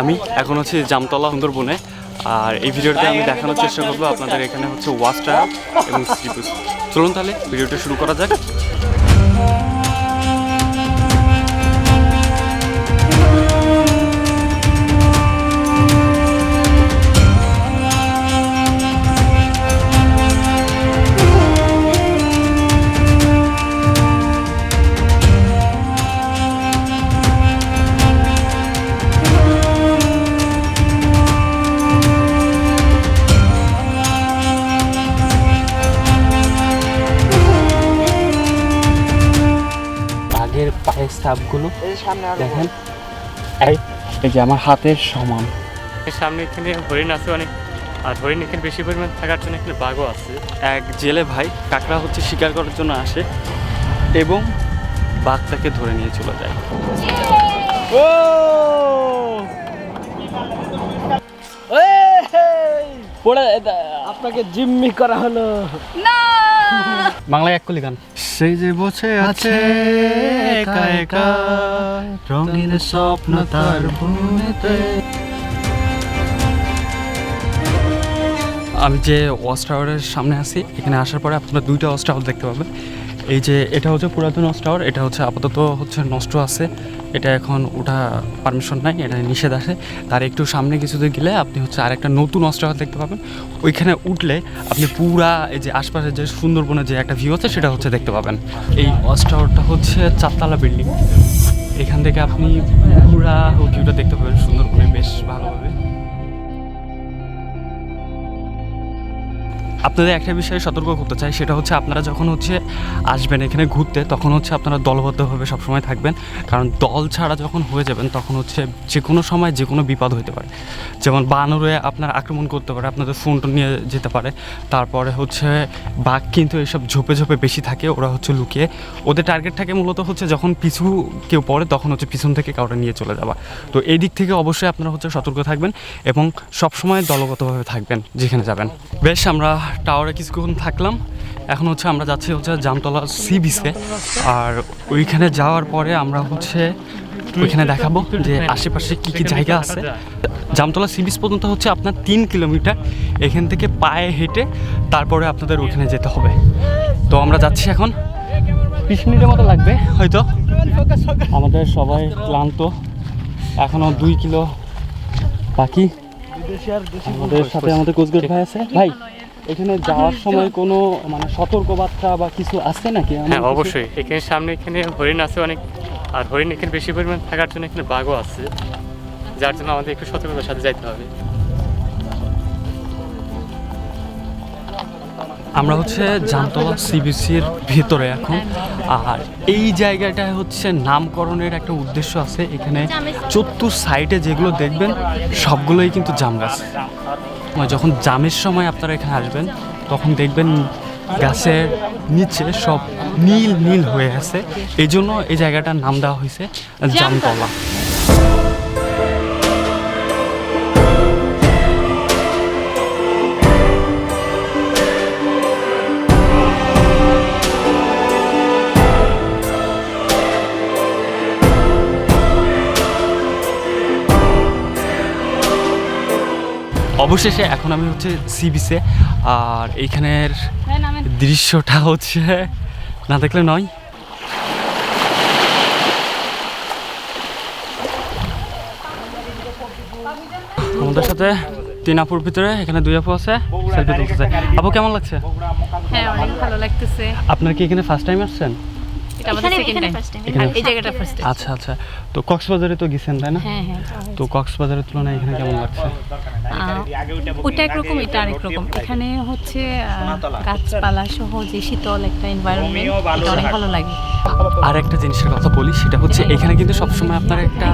আমি এখন হচ্ছে জামতলা সুন্দরবনে, আর এই ভিডিওতে আমি দেখানোর চেষ্টা করব আপনাদের এখানে হচ্ছে ওয়াচ এবং চলুন তাহলে ভিডিওটা শুরু করা যাক। পায়ের সাপগুলো দেখেন। এই এই যে আমার হাতের সমান। সামনে এখানে হরিণ আছে অনেক আর হরিণ এখানে বেশি পরিমাণ থাকার জন্য এখানে বাঘও আছে। এক জেলে ভাই কাকড়া হচ্ছে শিকার করার জন্য আসে এবং বাঘটাকে ধরে নিয়ে চলে যায়। ও! পড়ে আপনাকে জিম্মি করা হলো। বাংলায় এক কলি গান। সেই যে বসে আছে একা একা রঙিন স্বপ্ন তার ভূমিতে। আমি যে ওয়াচ টাওয়ারের সামনে আছি এখানে আসার পরে আপনারা দুইটা ওয়াচ টাওয়ার দেখতে পাবেন। এই যে এটা হচ্ছে পুরাতন টাওয়ার এটা হচ্ছে আপাতত হচ্ছে নষ্ট আছে। এটা এখন ওঠা পারমিশন নাই, এটা নিষেধ আছে। তার একটু সামনে কিছু দূর গেলে আপনি হচ্ছে আরেকটা নতুন ওয়াচ টাওয়ার দেখতে পাবেন। ওইখানে উঠলে আপনি পুরা এই যে আশপাশের যে সুন্দরবনের যে একটা ভিউ আছে, সেটা হচ্ছে দেখতে পাবেন। এই টাওয়ারটা হচ্ছে চারতলা বিল্ডিং এখান থেকে আপনি পুরা ভিউটা দেখতে পাবেন সুন্দরবনে, বেশ ভালোভাবে। আপনাদের একটা বিষয়ে সতর্ক করতে চাই, সেটা হচ্ছে আপনারা যখন হচ্ছে আসবেন এখানে ঘুরতে, তখন হচ্ছে আপনারা দলবদ্ধভাবে সবসময় থাকবেন। কারণ দল ছাড়া যখন হয়ে যাবেন, তখন হচ্ছে যে কোনো সময় যে কোনো বিপদ হতে পারে। যেমন বানরে আপনার আক্রমণ করতে পারে, আপনাদের ফোনটা নিয়ে যেতে পারে। তারপরে হচ্ছে বাঘ কিন্তু এসব ঝোপে ঝোপে বেশি থাকে, ওরা হচ্ছে লুকিয়ে। ওদের টার্গেট থাকে মূলত হচ্ছে যখন পিছু কেউ পড়ে, তখন হচ্ছে পিছন থেকে কাউকে নিয়ে চলে যাওয়া। তো এই দিক থেকে অবশ্যই আপনারা হচ্ছে সতর্ক থাকবেন এবং সবসময় দলগতভাবে থাকবেন যেখানে যাবেন। বেশ, আমরা টাওয়ারে কিছুক্ষণ থাকলাম। এখন হচ্ছে আমরা যাচ্ছি হচ্ছে জামতলা সি বিচে আর ওইখানে যাওয়ার পরে আমরা হচ্ছে ওইখানে দেখাবো যে আশেপাশে কি কি জায়গা আছে। জামতলা সি বিচ পর্যন্ত হচ্ছে আপনার তিন কিলোমিটার। এখান থেকে পায়ে হেঁটে তারপরে আপনাদের ওইখানে যেতে হবে। তো আমরা যাচ্ছি এখন। বিশ মিনিটের মতো লাগবে, হয়তো। আমাদের সবাই ক্লান্ত। এখনও দুই কিলো বাকি। আমাদের সাথে আমাদের কোচগেট ভাই আছে। ভাই এখানে যাওয়ার সময় কোনো মানে সতর্কবার্তা বা কিছু আছে নাকি? হ্যাঁ অবশ্যই। এখানে সামনে এখানে হরিণ আছে অনেক। আর হরিণ এখানে বেশি পরিমাণ থাকার জন্য এখানে বাঘও আছে। যার জন্য আমাদের একটু সতর্কতার সাথে যাইতে হবে। আমরা হচ্ছে জামতলা সিবিসির ভিতরে এখন। আর এই জায়গাটায় হচ্ছে নামকরণের একটা উদ্দেশ্য আছে। এখানে চতুর সাইডে যেগুলো দেখবেন সবগুলোই কিন্তু জাম গাছ। যখন জামের সময় আপনারা এখানে আসবেন, তখন দেখবেন গাছের নিচে সব নীল নীল হয়ে আছে। এই জন্য এই জায়গাটার নাম দেওয়া হয়েছে জামতলা। অবশেষে এখন আমি হচ্ছে সি বিচে আর এইখানের দৃশ্যটা হচ্ছে না দেখলে নয়। আমাদের সাথে তিন আপুর ভিতরে এখানে দুই আপু আছে সেলফি তুলতেছে। আপু কেমন লাগছে? হ্যাঁ অনেক ভালো লাগতেছে। আপনার কি এখানে ফার্স্ট টাইম আসছেন? এটা আমাদের সেকেন্ড টাইম first time, এখানে- এই জায়গাটা ফার্স্ট টাইম আচ্ছা আচ্ছা। তো কক্সবাজারে তো গেছেন তাই না? হ্যাঁ হ্যাঁ তো কক্সবাজারের তুলনায় এখানে কেমন লাগছে? ওটা একরকম এটা আরেক রকম। এখানে হচ্ছে গাছপালা সহ যে শীতল একটা এনভায়রনমেন্ট এটা অনেক ভালো লাগে। আর একটা জিনিসের কথা বলি সেটা হচ্ছে এখানে কিন্তু সবসময় আপনার একটা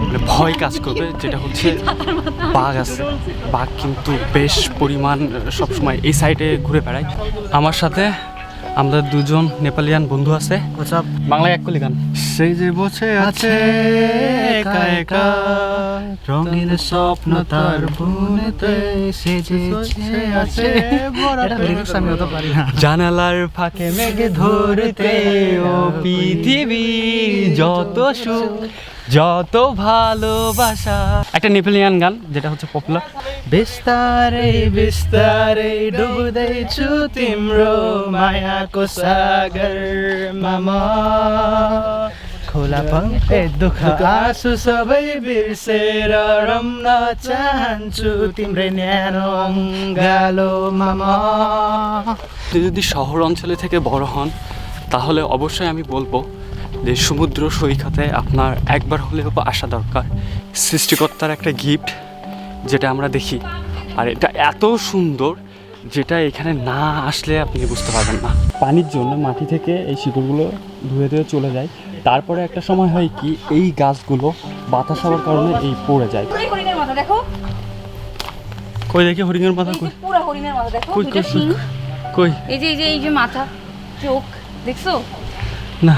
মানে ভয় কাজ করবে যেটা হচ্ছে বাঘ আছে। বাঘ কিন্তু বেশ পরিমাণ সবসময় এই সাইডে ঘুরে বেড়ায়। আমার সাথে আমাদের দুজন নেপালিয়ান বন্ধু আছে। বাংলায় এক কলি গান। সেই যে বসে আছে একা একা রঙিন স্বপ্ন তার ভূমিতে সে যে আছে আমি অত পারি না। জানালার ফাঁকে মেঘে ধরতে ও পৃথিবী যত সুখ যত ভালোবাসা একটা নেপোলিয়ান গান যেটা হচ্ছে পপুলার बिस्तारै बिस्तारै डुब्दैछु तिम्रो मायाको सागरमा म खोला ए दुःख आँसु सबै बिर्सेर रम्न चाहन्छु तिम्रै न्यानो अङ्गालोमा म আপনি যদি শহর অঞ্চলে থেকে বড় হন তাহলে অবশ্যই আমি বলবো যে সমুদ্র সৈকতে আপনার একবার হলেও আসা দরকার সৃষ্টিকর্তার একটা গিফট যেটা আমরা দেখি। আর এটা এত সুন্দর যেটা এখানে না আসলে আপনি বুঝতে পারবেন না। পানির জন্য মাটি থেকে এই শিকড়গুলো ধুয়ে ধুয়ে চলে যায়। তারপরে একটা সময় হয় কি এই গাছগুলো বাতাস হওয়ার কারণে এই পড়ে যায়। কই দেখি? হরিণের মাথা কই? পুরো হরিণের মাথা দেখো কই, দুইটা কই, শিং। কই? এই যে এই যে এই যে মাথা চোখ দেখছ? না।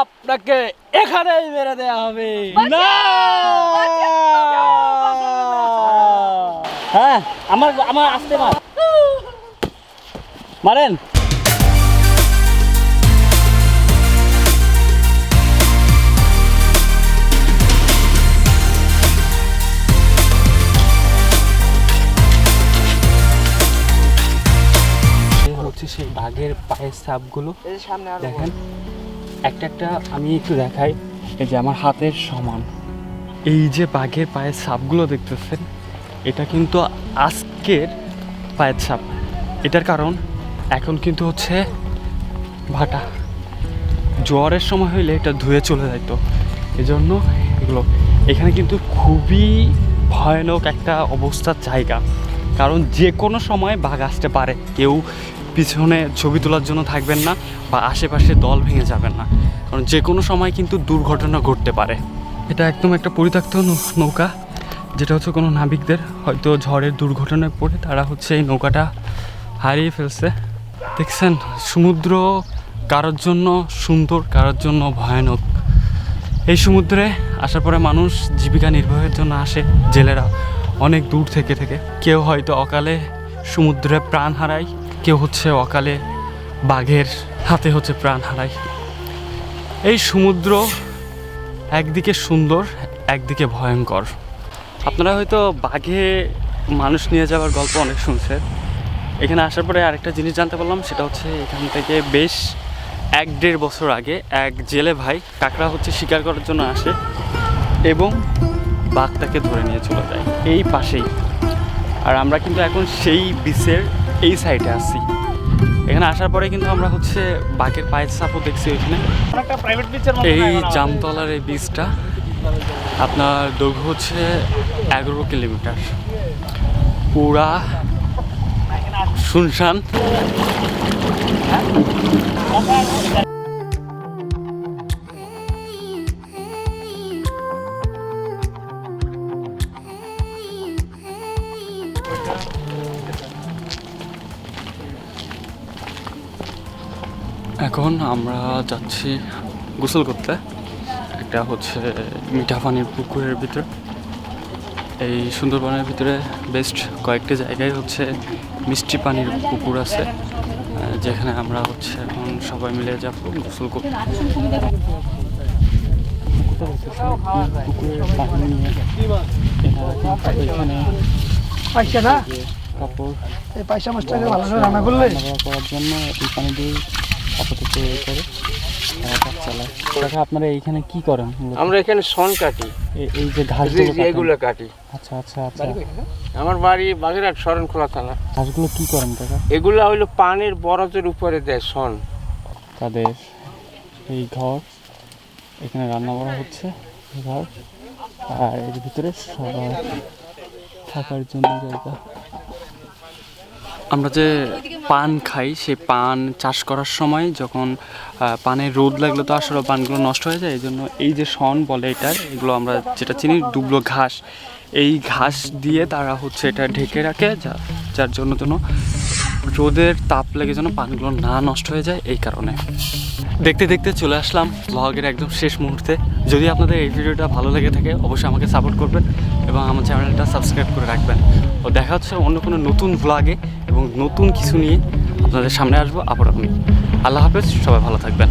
আপনাকে এখানেই মেরে দেওয়া হবে। না হ্যাঁ আমার আমার আসতে মার। মারেন। বাঘের পায়ের ছাপগুলো। দেখেন একটা একটা আমি একটু দেখাই। এই যে আমার হাতের সমান। এই যে বাঘের পায়ের ছাপগুলো দেখতেছেন এটা কিন্তু আজকের পায়ের ছাপ। এটার কারণ এখন কিন্তু হচ্ছে ভাটা। জোয়ারের সময় হইলে এটা ধুয়ে চলে যাইতো। এজন্য এগুলো এখানে কিন্তু খুবই ভয়ানক একটা অবস্থার জায়গা। কারণ যে কোনো সময় বাঘ আসতে পারে। কেউ পিছনে ছবি তোলার জন্য থাকবেন না বা আশেপাশে দল ভেঙে যাবেন না। কারণ যে কোনো সময় কিন্তু দুর্ঘটনা ঘটতে পারে। এটা একদম একটা পরিত্যক্ত নৌকা, যেটা হচ্ছে কোনো নাবিকদের হয়তো ঝড়ের দুর্ঘটনায় পড়ে তারা হচ্ছে এই নৌকাটা হারিয়ে ফেলছে। দেখছেন, সমুদ্র কারোর জন্য সুন্দর, কারোর জন্য ভয়ানক। এই সমুদ্রে আসার পরে মানুষ জীবিকা নির্বাহের জন্য আসে, জেলেরা অনেক দূর থেকে থেকে। কেউ হয়তো অকালে সমুদ্রে প্রাণ হারায় কেউ হচ্ছে অকালে বাঘের হাতে হচ্ছে প্রাণ হারায়। এই সমুদ্র একদিকে সুন্দর, একদিকে ভয়ঙ্কর। আপনারা হয়তো বাঘে মানুষ নিয়ে যাওয়ার গল্প অনেক শুনছেন। এখানে আসার পরে আরেকটা জিনিস জানতে পারলাম, সেটা হচ্ছে এখান থেকে বেশ এক দেড় বছর আগে এক জেলে ভাই কাকড়া হচ্ছে শিকার করার জন্য আসে এবং বাঘটাকে ধরে নিয়ে চলে যায়। এই পাশেই। আর আমরা কিন্তু এখন সেই বিচের এই সাইডে আছি। এখানে আসার পরে কিন্তু আমরা হচ্ছে বাঘের পায়ের সাপও দেখছি ওইখানে। এই জামতলার এই বীজটা আপনার দৈর্ঘ্য হচ্ছে এগারো কিলোমিটার। পুরা শুনশান। এখন আমরা যাচ্ছি গোসল করতে। একটা হচ্ছে মিঠা পানির পুকুরের ভিতরে। এই সুন্দরবনের ভিতরে বেস্ট কয়েকটি জায়গায় হচ্ছে মিষ্টি পানির পুকুর আছে যেখানে আমরা হচ্ছে এখন সবাই মিলে যাব গোসল করতে। কাপড় এই পয়সা মাছটাকে ভালো করে রান্না করলে? করার জন্য এই পানি দিয়ে আপাতত করে। কাজ চালায়। কাকা আপনারা এইখানে কি করেন আমরা এখানে সন কাটি। এই যে ঘাস এগুলো কাটি। আচ্ছা আচ্ছা আচ্ছা। আমার বাড়ি বাগেরহাট শরণখোলা থানা। ঘাসগুলো কি করেন কাকা? এগুলা হইল পানির বরজের উপরে দেয় সন তাদের এই ঘর এখানে রান্না করা হচ্ছে ঘর। আর এর ভিতরে সবার থাকার জন্য জায়গা। আমরা যে পান খাই সে পান চাষ করার সময় যখন পানে রোদ লাগলে তো আসলে পানগুলো নষ্ট হয়ে যায় এই জন্য এই যে শন বলে এটার এগুলো আমরা যেটা চিনি, ডুবলো ঘাস। এই ঘাস দিয়ে তারা হচ্ছে এটা ঢেকে রাখে যার জন্য যেন রোদের তাপ লেগে যেন পানগুলো না নষ্ট হয়ে যায় এই কারণে। দেখতে দেখতে চলে আসলাম ব্লগের একদম শেষ মুহূর্তে। যদি আপনাদের এই ভিডিওটা ভালো লেগে থাকে, অবশ্যই আমাকে সাপোর্ট করবেন এবং আমার চ্যানেলটা সাবস্ক্রাইব করে রাখবেন। ও দেখা হচ্ছে অন্য কোনো নতুন ব্লগে এবং নতুন কিছু নিয়ে আপনাদের সামনে আসব আবার আপনি আল্লাহ হাফেজ, সবাই ভালো থাকবেন।